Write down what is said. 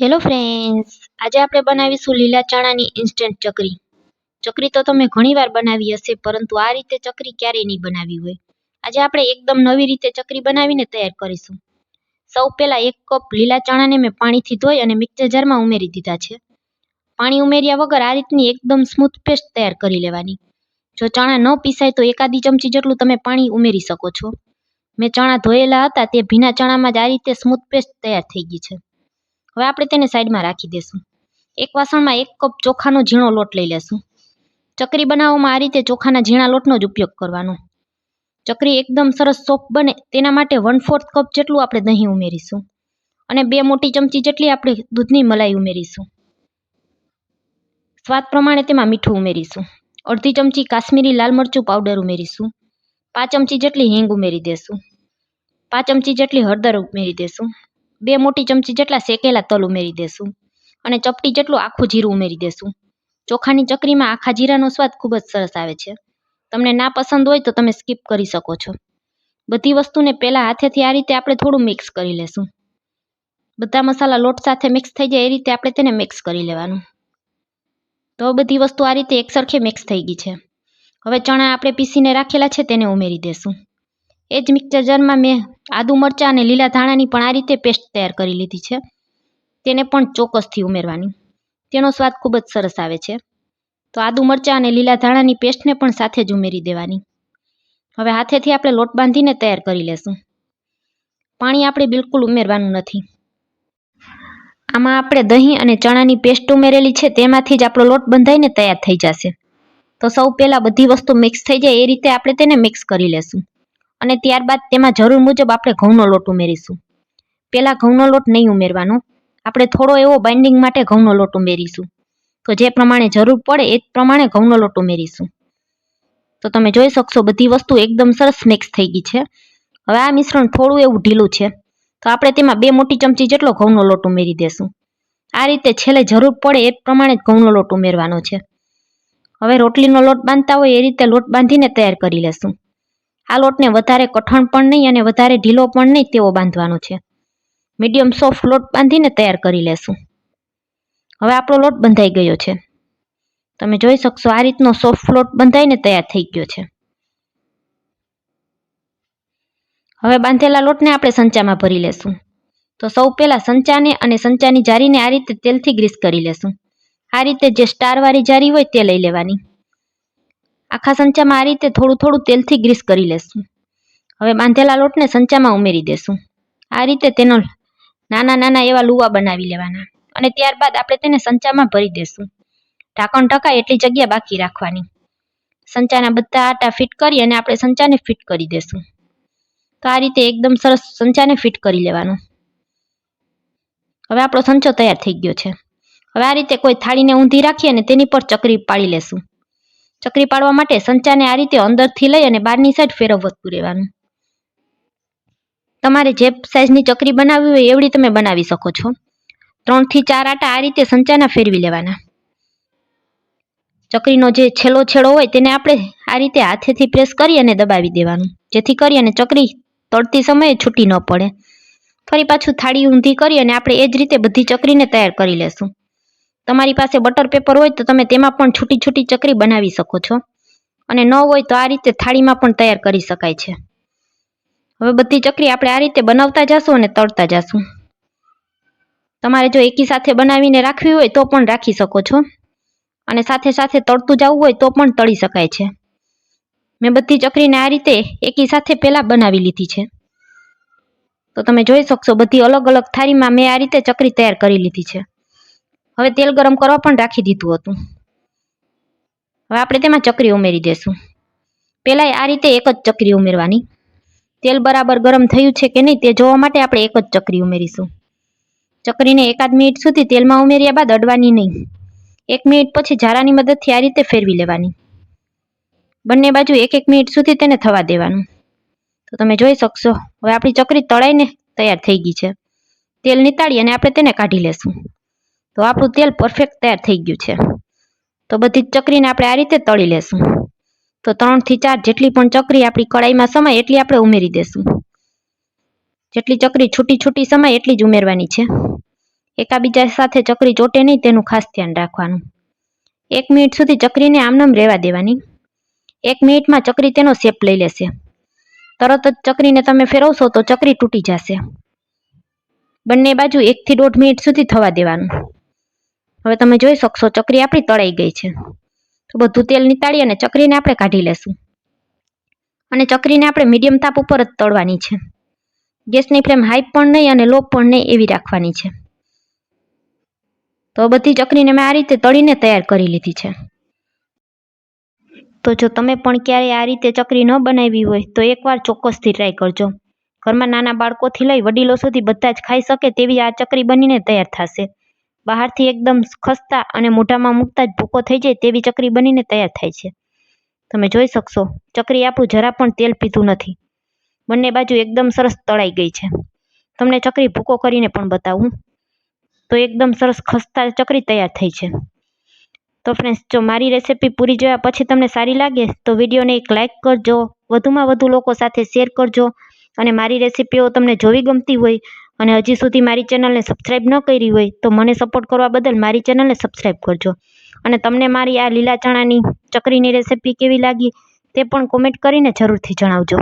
Hello friends આજે આપણે બનાવીશું લીલા ચણાની ઇન્સ્ટન્ટ ચકરી. ચકરી તો તમે ઘણીવાર બનાવી હશે, પરંતુ આ રીતે ચકરી ક્યારેય નહીં બનાવી હોય. આજે આપણે એકદમ નવી રીતે ચકરી બનાવીને તૈયાર કરીશું. સૌ પહેલાં એક કપ લીલા ચણાને મેં પાણીથી ધોઈ અને મિક્સર જારમાં ઉમેરી દીધા છે. પાણી ઉમેર્યા વગર આ રીતની એકદમ સ્મૂથ પેસ્ટ તૈયાર કરી લેવાની. જો ચણા ન પીસાય તો એકાદી ચમચી જેટલું તમે પાણી ઉમેરી શકો છો. મેં ચણા ધોયેલા હતા, તે ભીના ચણામાં જ આ રીતે સ્મૂથ પેસ્ટ તૈયાર થઈ ગઈ છે. હવે આપણે તેને સાઈડમાં રાખી દેશું. એક વાસણમાં એક કપ ચોખાનો ઝીણો લોટ લઈ લેશું. ચકરી બનાવવામાં આ રીતે ચોખાના ઝીણા લોટનો જ ઉપયોગ કરવાનો. ચકરી એકદમ સરસ સોફ્ટ બને, તેના માટે વન ફોર્થ કપ જેટલું આપણે દહીં ઉમેરીશું. અને બે મોટી ચમચી જેટલી આપણે દૂધની મલાઈ ઉમેરીશું. સ્વાદ પ્રમાણે તેમાં મીઠું ઉમેરીશું. અડધી ચમચી કાશ્મીરી લાલ મરચું પાવડર ઉમેરીશું. પાંચ ચમચી જેટલી હિંગ ઉમેરી દેશું. પાંચ ચમચી જેટલી હળદર ઉમેરી દેશું. બે મોટી ચમચી જેટલા શેકેલા તલ ઉમેરી દેશું અને ચપટી જેટલું આખું જીરું ઉમેરી દેશું. ચોખાની ચકરીમાં આખા જીરાનો સ્વાદ ખૂબ જ સરસ આવે છે. તમને ના પસંદ હોય તો તમે સ્કીપ કરી શકો છો. બધી વસ્તુને પહેલાં હાથેથી આ રીતે આપણે થોડું મિક્સ કરી લેશું. બધા મસાલા લોટ સાથે મિક્સ થઈ જાય એ રીતે આપણે તેને મિક્સ કરી લેવાનું. તો બધી વસ્તુ આ રીતે એકસરખે મિક્સ થઈ ગઈ છે. હવે ચણા આપણે પીસીને રાખેલા છે તેને ઉમેરી દેશું. એ જ મિક્સર જારમાં મેં આદુ મરચાં અને લીલા ધાણાની પણ આ રીતે પેસ્ટ તૈયાર કરી લીધી છે. તેને પણ ચોક્કસથી ઉમેરવાની. તેનો સ્વાદ ખૂબ જ સરસ આવે છે. તો આદુ મરચાં અને લીલા ધાણાની પેસ્ટને પણ સાથે જ ઉમેરી દેવાની. હવે હાથેથી આપણે લોટ બાંધીને તૈયાર કરી લેશું. પાણી આપણે બિલકુલ ઉમેરવાનું નથી. આમાં આપણે દહીં અને ચણાની પેસ્ટ ઉમેરેલી છે તેમાંથી જ આપણો લોટ બંધાઈને તૈયાર થઈ જશે. તો સૌ પહેલાં બધી વસ્તુ મિક્સ થઈ જાય એ રીતે આપણે તેને મિક્સ કરી લેશું. અને ત્યારબાદ તેમાં જરૂર મુજબ આપણે ઘઉંનો લોટ ઉમેરીશું. પહેલાં ઘઉંનો લોટ નહીં ઉમેરવાનો. આપણે થોડો એવો બાઇન્ડિંગ માટે ઘઉંનો લોટ ઉમેરીશું. તો જે પ્રમાણે જરૂર પડે એ પ્રમાણે ઘઉંનો લોટ ઉમેરીશું. તો તમે જોઈ શકશો બધી વસ્તુ એકદમ સરસ મિક્સ થઈ ગઈ છે. હવે આ મિશ્રણ થોડું એવું ઢીલું છે. તો આપણે તેમાં બે મોટી ચમચી જેટલો ઘઉંનો લોટ ઉમેરી દેશું. આ રીતે છેલ્લે જરૂર પડે એ પ્રમાણે જ ઘઉંનો લોટ ઉમેરવાનો છે. હવે રોટલીનો લોટ બાંધતા હોય એ રીતે લોટ બાંધીને તૈયાર કરી લેશું. આ લોટને વધારે કઠણ પણ નહીં અને વધારે ઢીલો પણ નહીં તેવો બાંધવાનો છે. મીડિયમ સોફ્ટ લોટ બાંધીને તૈયાર કરી લેશું. હવે આપણો લોટ બંધાઈ ગયો છે. તમે જોઈ શકશો આ રીતનો સોફ્ટ લોટ બંધાઈને તૈયાર થઈ ગયો છે. હવે બાંધેલા લોટને આપણે સંચામાં ભરી લેશું. તો સૌ પહેલાં સંચાને અને સંચાની જારીને આ રીતે તેલથી ગ્રીસ કરી લેશું. આ રીતે જે સ્ટારવાળી જારી હોય તે લઈ લેવાની. આખા સંચામાં આ રીતે થોડું થોડું તેલથી ગ્રીસ કરી લેશું. હવે બાંધેલા લોટને સંચામાં ઉમેરી દેશું. આ રીતે તેનો નાના નાના એવા લુવા બનાવી લેવાના અને ત્યારબાદ આપણે તેને સંચામાં ભરી દેશું. ઢાંકણ ઢકાય એટલી જગ્યા બાકી રાખવાની. સંચાના બધા આટા ફિટ કરી અને આપણે સંચાને ફિટ કરી દેશું. તો આ રીતે એકદમ સરસ સંચાને ફિટ કરી લેવાનું. હવે આપણો સંચો તૈયાર થઈ ગયો છે. હવે આ રીતે કોઈ થાળીને ઊંધી રાખી અને તેની પર ચકરી પાડી લેશું. ચકરી પાડવા માટે સંચાને આ રીતે અંદરથી લઈ અને બહારની સાઈડ ફેરવતું રહેવાનું. તમારે જે સાઈઝની ચકરી બનાવવી હોય એવડી તમે બનાવી શકો છો. ત્રણથી ચાર આટા આ રીતે સંચાના ફેરવી લેવાના. ચકરીનો જે છેલ્લો છેડો હોય તેને આપણે આ રીતે હાથેથી પ્રેસ કરી અને દબાવી દેવાનું. જેથી કરી અને ચકરી તળતી સમયે છૂટી ન પડે. ફરી પાછું થાળી ઊંધી કરી અને આપણે એ જ રીતે બધી ચકરીને તૈયાર કરી લેશું. તમારી પાસે બટર પેપર હોય તો તમે તેમાં પણ છૂટી છૂટી ચકરી બનાવી શકો છો. અને ન હોય તો આ રીતે થાળીમાં પણ તૈયાર કરી શકાય છે. હવે બધી ચકરી આપણે આ રીતે બનાવતા જશું અને તળતા જશું. તમારે જો એકી સાથે બનાવીને રાખવી હોય તો પણ રાખી શકો છો. અને સાથે સાથે તળતું જવું હોય તો પણ તળી શકાય છે. મેં બધી ચકરીને આ રીતે એકી સાથે પહેલાં બનાવી લીધી છે. તો તમે જોઈ શકશો બધી અલગ અલગ થાળીમાં મેં આ રીતે ચકરી તૈયાર કરી લીધી છે. હવે તેલ ગરમ કરવા પણ રાખી દીધું હતું. હવે આપણે તેમાં ચકરી ઉમેરી દેશું. પહેલાં આ રીતે એક જ ચકરી ઉમેરવાની. તેલ બરાબર ગરમ થયું છે કે નહીં તે જોવા માટે આપણે એક જ ચકરી ઉમેરીશું. ચકરીને એકાદ મિનિટ સુધી તેલમાં ઉમેર્યા બાદ અડવાની નહીં. એક મિનિટ પછી ઝારાની મદદથી આ રીતે ફેરવી લેવાની. બંને બાજુ એક એક મિનિટ સુધી તેને થવા દેવાનું. તો તમે જોઈ શકશો, હવે આપણી ચકરી તળાઈને તૈયાર થઈ ગઈ છે. તેલ નિતાળી અને આપણે તેને કાઢી લેશું. તો આપણું તેલ પરફેક્ટ તૈયાર થઈ ગયું છે. તો બધી ચકરીને આપણે આ રીતે તળી લેશું. તો ત્રણથી ચાર જેટલી પણ ચકરી આપણી કડાઈમાં સમાય એટલી આપણે ઉમેરી દેશું. જેટલી ચકરી છૂટી છૂટી સમાય એટલી જ ઉમેરવાની છે. એકાબીજા સાથે ચકરી ચોટે નહીં, તેનું ખાસ ધ્યાન રાખવાનું. એક મિનિટ સુધી ચકરીને આમનામ રહેવા દેવાની. એક મિનિટમાં ચકરી તેનો શેપ લઈ લેશે. તરત જ ચકરીને તમે ફેરવશો તો ચકરી તૂટી જશે. બંને બાજુ એકથી દોઢ મિનિટ સુધી થવા દેવાનું. હવે તમે જોઈ શકશો, ચકરી આપણી તળાઈ ગઈ છે. તો બધું તેલ નીતાળી અને ચકરીને આપણે કાઢી લેશું. અને ચકરીને આપણે મીડિયમ તાપ ઉપર જ તળવાની છે. ગેસની ફ્લેમ હાઈ પણ નહીં અને લો પણ નહીં એવી રાખવાની છે. તો બધી ચકરીને મેં આ રીતે તળીને તૈયાર કરી લીધી છે. તો જો તમે પણ ક્યારેય આ રીતે ચકરી ન બનાવી હોય, તો એકવાર ચોક્કસથી ટ્રાય કરજો. ઘરમાં નાના બાળકોથી લઈ વડીલો સુધી બધા જ ખાઈ શકે તેવી આ ચકરી બનીને તૈયાર થશે. બહારથી એકદમ ખસ્તા અને મોઢામાં મૂકતા જ ભૂકો થઈ જાય તેવી ચકરી બનીને તૈયાર થાય છે. તમે જોઈ શકશો, ચકરી આપું જરા પણ તેલ પીધું નથી. બંને બાજુ એકદમ સરસ તળાઈ ગઈ છે. તમને ચકરી ભૂકો કરીને પણ બતાવું. તો એકદમ સરસ ખસ્તા ચકરી તૈયાર થઈ છે. તો ફ્રેન્ડ્સ જો મારી રેસીપી પૂરી જોયા પછી તમને સારી લાગે, તો વિડીયોને એક લાઇક કરજો. વધુમાં વધુ લોકો સાથે શેર કરજો. અને મારી રેસીપીઓ તમને જોવી ગમતી હોય અને હજી સુધી મારી ચેનલને સબસ્ક્રાઈબ ન કરી હોય તો મને સપોર્ટ કરવા બદલ મારી ચેનલને સબસ્ક્રાઈબ કરજો. અને તમને મારી આ લીલા ચણાની ચકરીની રેસીપી કેવી લાગી તે પણ કોમેન્ટ કરીને જરૂરથી જણાવજો.